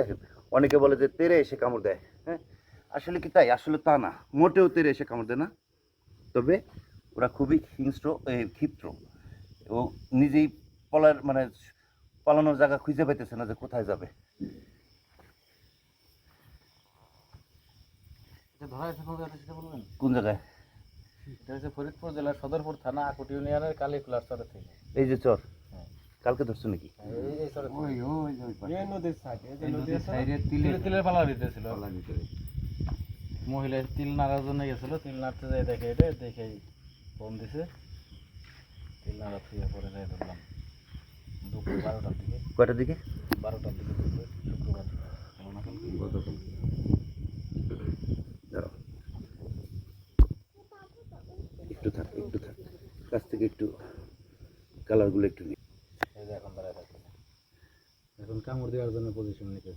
দেখেন অনেকে বলে যে তেরে এসে কামড় দেয় হ্যাঁ? আসলে কি তাই? আসলে তা না। মোটেও তেরে এসে কামড় দেয় না। তবে ওরা খুবই হিংস্র ক্ষিপ্র। এবং নিজেই পলার মানে পালানোর জায়গা খুঁজে পাইতেছে না যে কোথায় যাবে। কোন জায়গায়? এটা হচ্ছে ফরিদপুর জেলার সদরপুর থানা আকুটি ইউনিয়নের কালীকুলার চরে থেকে। এই যে চর। কালকে ধরছো নাকি। মহিলা তিল নাড়ার জন্য গেছিল তিল নাড়তে যাই দেখে এটা দেখে ফোন দিছে তিল নাড়া থুয়ে পরে যাই ধরলাম দুপুর বারোটার দিকে কয়টার দিকে বারোটার দিকে শুক্রবার। একটু থাক একটু থাক কাছ থেকে একটু কালারগুলো একটু এখন কামড় দেওয়ার জন্য পজিশন নিতেছে।